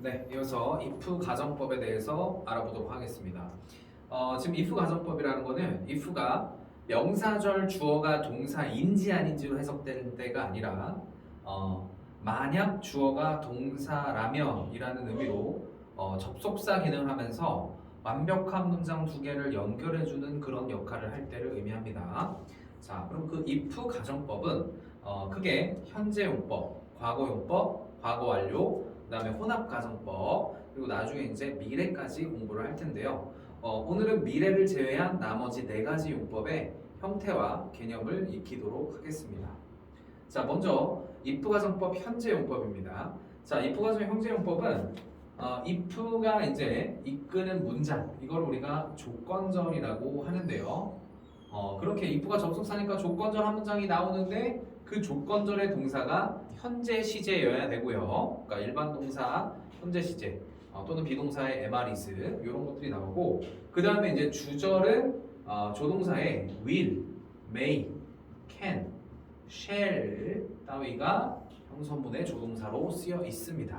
네, 이어서 if 가정법에 대해서 알아보도록 하겠습니다. 어, 지금 if 가정법이라는 거는 if가 명사절 주어가 동사인지 아닌지로 해석될 때가 아니라 어, 만약 주어가 동사라면 이라는 의미로 어, 접속사 기능을 하면서 완벽한 문장 두 개를 연결해주는 그런 역할을 할 때를 의미합니다. 자, 그럼 그 if 가정법은 어, 크게 현재용법, 과거용법, 과거 완료, 그다음에 혼합 가정법 그리고 나중에 이제 미래까지 공부를 할 텐데요. 어, 오늘은 미래를 제외한 나머지 네 가지 용법의 형태와 개념을 익히도록 하겠습니다. 자, 먼저 if 가정법 현재 용법입니다. 자, if 가정 현재 용법은 어, if가 이제 이끄는 문장 이걸 우리가 조건절이라고 하는데요. 어, 그렇게 if가 접속사니까 조건절 한 문장이 나오는데 그 조건절의 동사가 현재 시제여야 되고요. 그러니까 일반 동사 현재 시제 어, 또는 비동사의 MR이스 이런 것들이 나오고 그 다음에 이제 주절은 어, 조동사의 will, may, can, shall 따위가 형성분의 조동사로 쓰여 있습니다.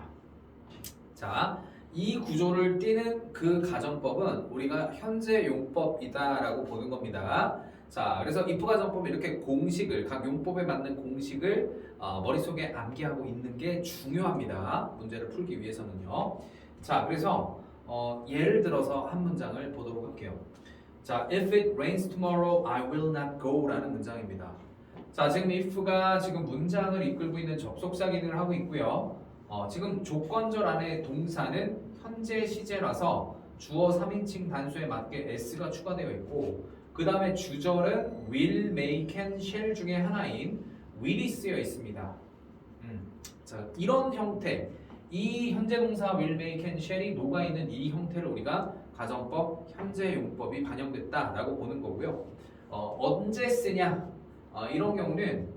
자, 이 구조를 띠는 그 가정법은 우리가 현재 용법이다라고 보는 겁니다. 자, 그래서 if 가정법 이렇게 공식을 각 용법에 맞는 공식을 어, 머릿속에 암기하고 있는 게 중요합니다. 문제를 풀기 위해서는요. 자, 그래서 어, 예를 들어서 한 문장을 보도록 할게요. 자, if it rains tomorrow, I will not go라는 문장입니다. 자, 지금 if가 지금 문장을 이끌고 있는 접속사 기능을 하고 있고요. 어, 지금 조건절 안에 동사는 현재 시제라서 주어 3인칭 단수에 맞게 s가 추가되어 있고 그 다음에 주절은 will, may, can, shall 중에 하나인 will이 쓰여 있습니다. 음, 자 이런 형태, 이 현재 동사 will, may, can, shall이 녹아 있는 이 형태를 우리가 가정법 현재 용법이 반영됐다라고 보는 거고요. 어, 언제 쓰냐? 어, 이런 경우는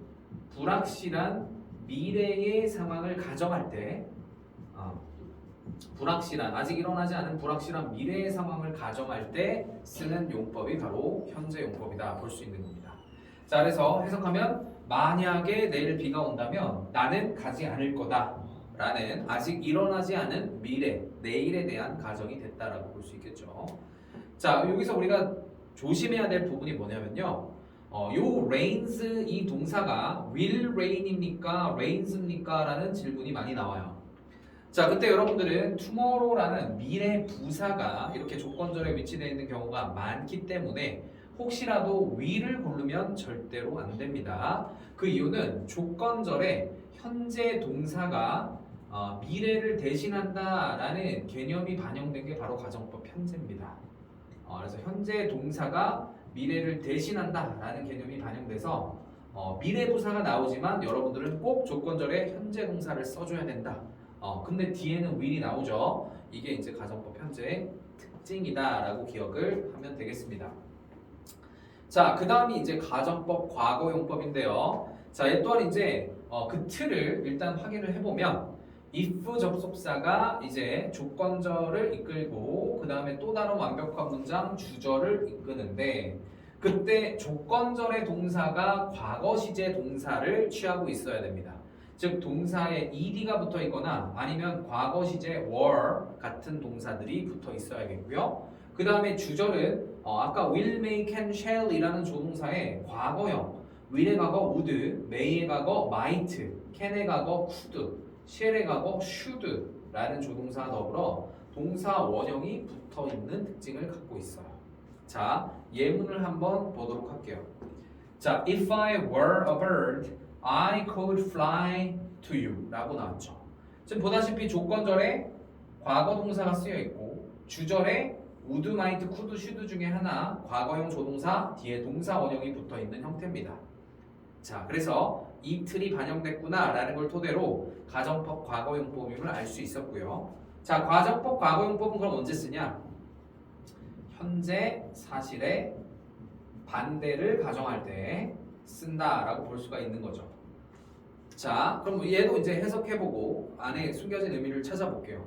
불확실한 미래의 상황을 가정할 때 어, 불확실한 아직 일어나지 않은 불확실한 미래의 상황을 가정할 때 쓰는 용법이 바로 현재 용법이다 볼 수 있는 겁니다. 자 그래서 해석하면 만약에 내일 비가 온다면 나는 가지 않을 거다 라는 아직 일어나지 않은 미래 내일에 대한 가정이 됐다라고 볼 수 있겠죠. 자 여기서 우리가 조심해야 될 부분이 뭐냐면요. 어, 요 rains 이 동사가 will rain입니까 rains입니까 라는 질문이 많이 나와요. 자, 그때 여러분들은 tomorrow라는 미래 부사가 이렇게 조건절에 위치되어 있는 경우가 많기 때문에 혹시라도 will을 고르면 절대로 안 됩니다. 그 이유는 조건절에 현재 동사가 어, 미래를 대신한다라는 개념이 반영된 게 바로 가정법 현재입니다. 어, 그래서 현재 동사가 미래를 대신한다라는 개념이 반영돼서 어, 미래 부사가 나오지만 여러분들은 꼭 조건절에 현재 동사를 써줘야 된다. 어, 근데 뒤에는 will이 나오죠. 이게 이제 가정법 현재의 특징이다라고 기억을 하면 되겠습니다. 자, 그 다음이 이제 가정법 과거용법인데요. 자, 얘 또한 이제 어, 그 틀을 일단 확인을 해보면 if 접속사가 이제 조건절을 이끌고 그 다음에 또 다른 완벽한 문장 주절을 이끄는데 그때 조건절의 동사가 과거 시제 동사를 취하고 있어야 됩니다. 즉 동사에 ed가 붙어 있거나 아니면 과거 시제 were 같은 동사들이 붙어 있어야겠고요. 그 다음에 주절은 어, 아까 will, may, can, shall이라는 조동사의 과거형 will의 과거 would, may의 과거 might, can의 과거 could, shall의 과거 should라는 조동사 더불어 동사 원형이 붙어 있는 특징을 갖고 있어요. 자, 예문을 한번 보도록 할게요. 자, if I were a bird, I could fly to you 라고 나왔죠. 지금 보다시피 조건절에 과거 동사가 쓰여 있고 주절에 would, might, could, should 중에 하나 과거형 조동사 뒤에 동사 원형이 붙어 있는 형태입니다. 자, 그래서 이 틀이 반영됐구나 라는 걸 토대로 가정법 과거용법임을 알 수 있었고요. 자, 가정법 과거용법은 그럼 언제 쓰냐? 현재 사실의 반대를 가정할 때 쓴다라고 볼 수가 있는 거죠. 자, 그럼 얘도 이제 해석해보고 안에 숨겨진 의미를 찾아볼게요.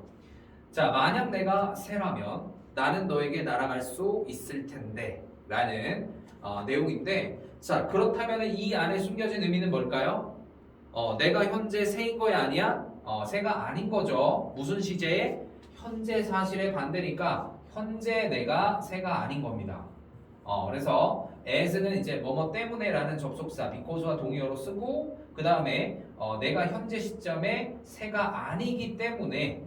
자, 만약 내가 새라면 나는 너에게 날아갈 수 있을 텐데 라는 어, 내용인데 자, 그렇다면 이 안에 숨겨진 의미는 뭘까요? 어, 내가 현재 새인 거야 아니야? 어, 새가 아닌 거죠. 무슨 시제에? 현재 사실의 반대니까 현재 내가 새가 아닌 겁니다. 어, 그래서 as는 이제 뭐뭐 때문에라는 접속사 because와 동의어로 쓰고 그 다음에 어, 내가 현재 시점에 새가 아니기 때문에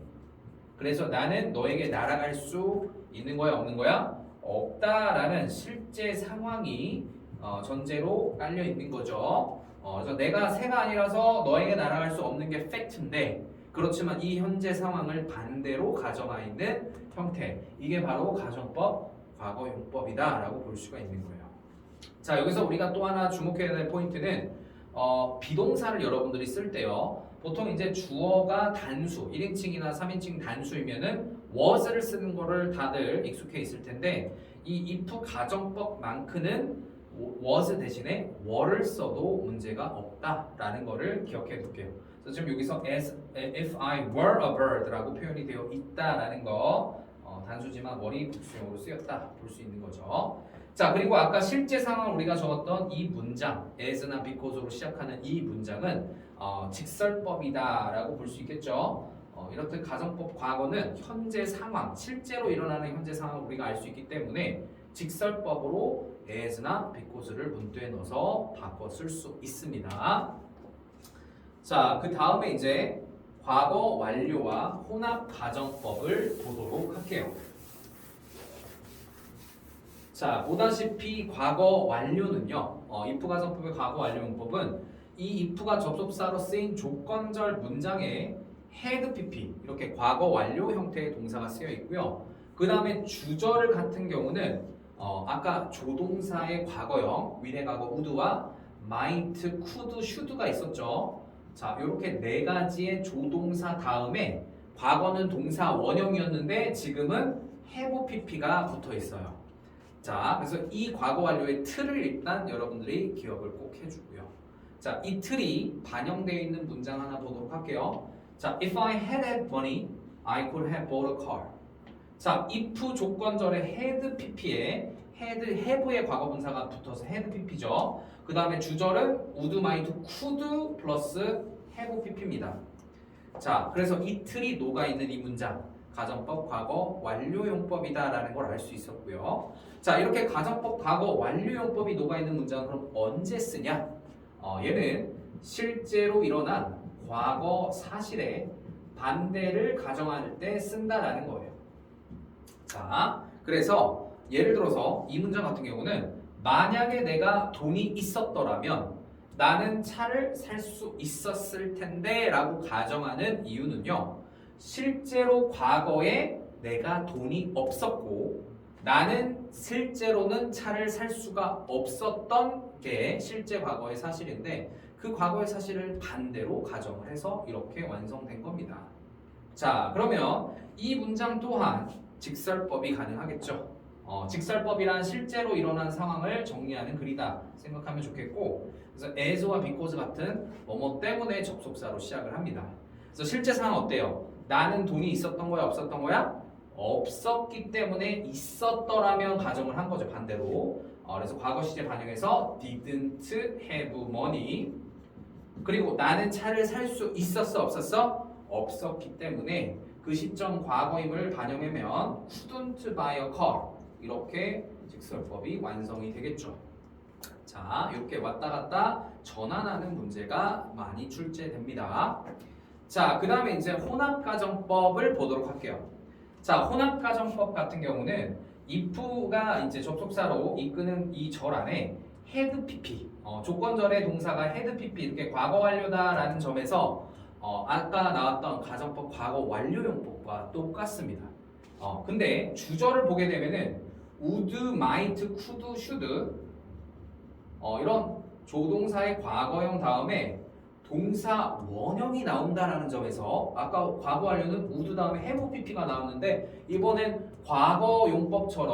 그래서 나는 너에게 날아갈 수 있는 거야 없는 거야? 없다라는 실제 상황이 어, 전제로 깔려 있는 거죠. 어, 그래서 내가 새가 아니라서 너에게 날아갈 수 없는 게 팩트인데 그렇지만 이 현재 상황을 반대로 가정하 있는 형태 이게 바로 가정법 과거용법이다라고 볼 수가 있는 거예요. 자 여기서 우리가 또 하나 주목해야 될 포인트는 어, 비동사를 여러분들이 쓸 때요. 보통 이제 주어가 단수, 1인칭이나 3인칭 단수이면은 was를 쓰는 거를 다들 익숙해 있을 텐데 이 if 가정법만큼은 was 대신에 were를 써도 문제가 없다라는 거를 기억해 둘게요. 그래서 지금 여기서 as if I were a bird라고 표현이 되어 있다라는 거 어, 단수지만 were이 복수형으로 쓰였다 볼 수 있는 거죠. 자 그리고 아까 실제 상황 우리가 적었던 이 문장 as나 because로 시작하는 이 문장은 어, 직설법이다 라고 볼 수 있겠죠. 어, 이렇듯 가정법 과거는 현재 상황, 실제로 일어나는 현재 상황을 우리가 알 수 있기 때문에 직설법으로 as나 because를 문두에 넣어서 바꿔 쓸 수 있습니다. 자, 그 다음에 이제 과거 완료와 혼합 가정법을 보도록 할게요. 자, 보다시피 과거 완료는요. 어, if 가정법의 과거 완료 용법은 이 if가 접속사로 쓰인 조건절 문장에 had pp 이렇게 과거 완료 형태의 동사가 쓰여 있고요. 그 다음에 주절을 같은 경우는 어, 아까 조동사의 과거형 위대과거 would와 might, could, should가 있었죠. 자, 이렇게 네 가지의 조동사 다음에 과거는 동사 원형이었는데 지금은 have pp가 붙어 있어요. 자, 그래서 이 과거 완료의 틀을 일단 여러분들이 기억을 꼭 해주고요. 자, 이 틀이 반영되어 있는 문장 하나 보도록 할게요. 자, if I had had money, I could have bought a car. 자, if 조건절의 had pp에 had, have의 과거분사가 붙어서 had pp죠. 그 다음에 주절은 would, might, could 플러스 have pp입니다. 자, 그래서 이 틀이 녹아 있는 이 문장 가정법 과거 완료용법이다라는 걸 알 수 있었고요. 자, 이렇게 가정법 과거 완료용법이 녹아 있는 문장은 그럼 언제 쓰냐? 어, 얘는 실제로 일어난 과거 사실의 반대를 가정할 때 쓴다라는 거예요. 자, 그래서 예를 들어서 이 문장 같은 경우는 만약에 내가 돈이 있었더라면 나는 차를 살 수 있었을 텐데 라고 가정하는 이유는요. 실제로 과거에 내가 돈이 없었고 나는 실제로는 차를 살 수가 없었던 게 실제 과거의 사실인데 그 과거의 사실을 반대로 가정을 해서 이렇게 완성된 겁니다. 자, 그러면 이 문장 또한 직설법이 가능하겠죠. 어, 직설법이란 실제로 일어난 상황을 정리하는 글이다 생각하면 좋겠고 그래서 as와 because 같은 뭐뭐 때문에 접속사로 시작을 합니다. 그래서 실제 상황 어때요? 나는 돈이 있었던 거야 없었던 거야? 없었기 때문에 있었더라면 가정을 한 거죠 반대로 어, 그래서 과거 시제 반영해서 didn't have money 그리고 나는 차를 살 수 있었어 없었어? 없었기 때문에 그 시점 과거임을 반영하면 couldn't buy a car 이렇게 직설법이 완성이 되겠죠 자 이렇게 왔다 갔다 전환하는 문제가 많이 출제됩니다 자, 그 다음에 이제 혼합가정법을 보도록 할게요. 자, 혼합가정법 같은 경우는 if가 이제 접속사로 이끄는 이 절 안에 had pp, 어, 조건절의 동사가 had pp 이렇게 과거 완료다라는 점에서 어, 아까 나왔던 가정법 과거 완료용법과 똑같습니다. 어, 근데 주절을 보게 되면은 would, might, could, should 어, 이런 조동사의 과거형 다음에 동사 원형이 나온다라는 점에서 아까 과거 완료는 우드 다음에 have pp가 나왔는데 이번엔 과거 용법처럼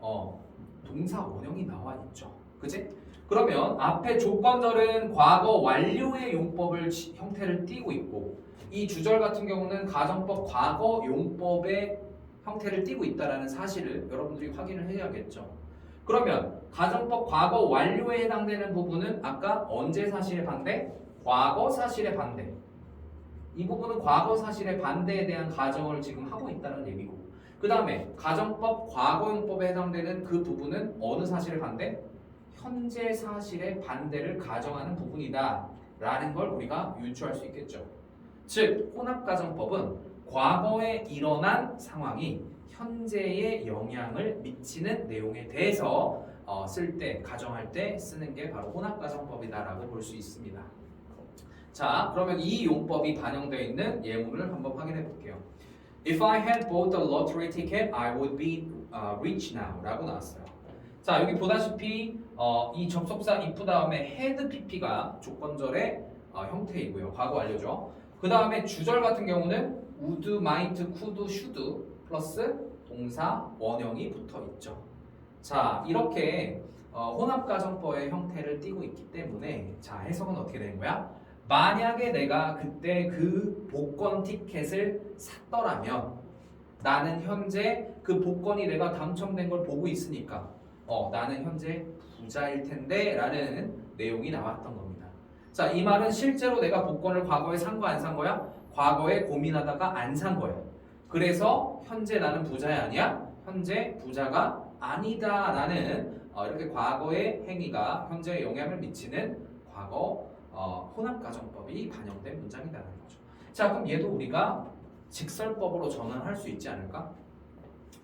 어, 동사 원형이 나와 있죠. 그지? 그러면 앞에 조건절은 과거 완료의 용법을 지- 형태를 띠고 있고 이 주절 같은 경우는 가정법 과거 용법의 형태를 띠고 있다라는 사실을 여러분들이 확인을 해야겠죠. 그러면 가정법 과거 완료에 해당되는 부분은 아까 언제 사실의 반대? 과거 사실의 반대. 이 부분은 과거 사실의 반대에 대한 가정을 지금 하고 있다는 얘기고 그 다음에 가정법 과거용법에 해당되는 그 부분은 어느 사실의 반대? 현재 사실의 반대를 가정하는 부분이다 라는 걸 우리가 유추할 수 있겠죠 즉 혼합가정법은 과거에 일어난 상황이 현재에 영향을 미치는 내용에 대해서 어, 쓸 때, 가정할 때 쓰는 게 바로 혼합가정법이다라고 볼 수 있습니다. 자, 그러면 이 용법이 반영되어 있는 예문을 한번 확인해 볼게요. If I had bought a lottery ticket, I would be uh, rich now. 라고 나왔어요. 자, 여기 보다시피 어, 이 접속사 if 다음에 had pp가 조건절의 어, 형태이고요. 과거 완료죠. 그 다음에 주절 같은 경우는 would, might, could, should 플러스 동사 원형이 붙어 있죠. 자, 이렇게 어, 혼합가정법의 형태를 띠고 있기 때문에 자 해석은 어떻게 되는 거야? 만약에 내가 그때 그 복권 티켓을 샀더라면 나는 현재 그 복권이 내가 당첨된 걸 보고 있으니까 어 나는 현재 부자일 텐데 라는 내용이 나왔던 겁니다. 자, 이 말은 실제로 내가 복권을 과거에 산 거 안 산 거야? 과거에 고민하다가 안 산 거야. 그래서 현재 나는 부자야 아니야? 현재 부자가 아니다 라는 어, 이렇게 과거의 행위가 현재에 영향을 미치는 과거 어, 혼합가정법이 반영된 문장이라는 거죠. 자, 그럼 얘도 우리가 직설법으로 전환할 수 있지 않을까?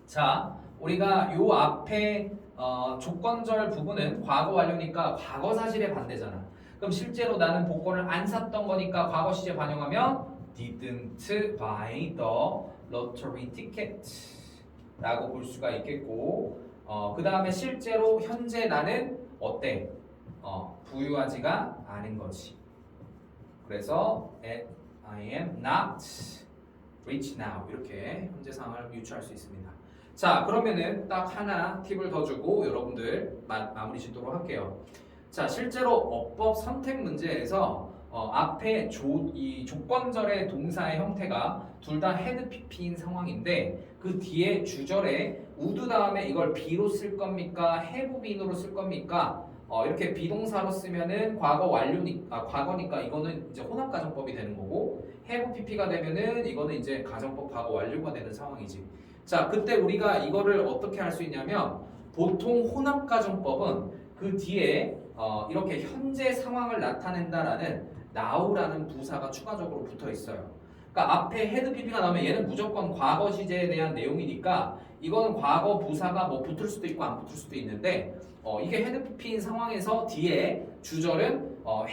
자, 우리가 요 앞에 어, 조건절 부분은 과거 완료니까 과거 사실의 반대잖아. 그럼 실제로 나는 복권을 안 샀던 거니까 과거 시제 반영하면 didn't buy the lottery ticket 라고 볼 수가 있겠고 어, 그 다음에 실제로 현재 나는 어때? 어, 부유하지가 않은 거지. 그래서 I am not rich now 이렇게 현재 상황을 유추할 수 있습니다. 자 그러면은 딱 하나 팁을 더 주고 여러분들 마, 마무리 짓도록 할게요. 자 실제로 어법 선택 문제에서 어, 앞에 조, 이 조건절의 동사의 형태가 둘 다 헤드 PP인 상황인데 그 뒤에 주절에 우드 다음에 이걸 be로 쓸 겁니까? been으로 쓸 겁니까? 어, 이렇게 비동사로 쓰면은 과거 완료니 아 과거니까 이거는 이제 혼합 가정법이 되는 거고 have pp가 되면은 이거는 이제 가정법 과거 완료가 되는 상황이지. 자, 그때 우리가 이거를 어떻게 할 수 있냐면 보통 혼합 가정법은 그 뒤에 어, 이렇게 현재 상황을 나타낸다라는 now라는 부사가 추가적으로 붙어 있어요. 그러니까 앞에 헤드 pp가 나오면 얘는 무조건 과거 시제에 대한 내용이니까 이거는 과거 부사가 뭐 붙을 수도 있고 안 붙을 수도 있는데 어, 이게 헤드 pp인 상황에서 뒤에 주절은 어,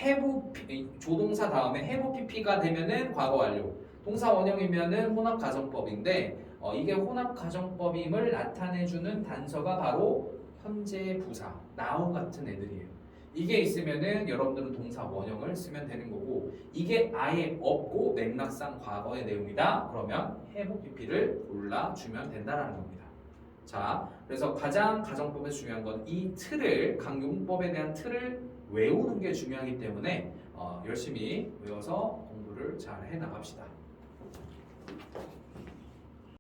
P- 조동사 다음에 have pp가 되면은 과거 완료 동사 원형이면은 혼합 가정법인데 어, 이게 혼합 가정법임을 나타내주는 단서가 바로 현재 부사 now 같은 애들이에요. 이게 있으면은 여러분들은 동사 원형을 쓰면 되는 거고 이게 아예 없고 맥락상 과거의 내용이다. 그러면 have pp를 골라주면 된다라는 겁니다. 자, 그래서 가장 가정법에서 중요한 건 이 틀을 강용법에 대한 틀을 외우는 게 중요하기 때문에 어, 열심히 외워서 공부를 잘 해 나갑시다.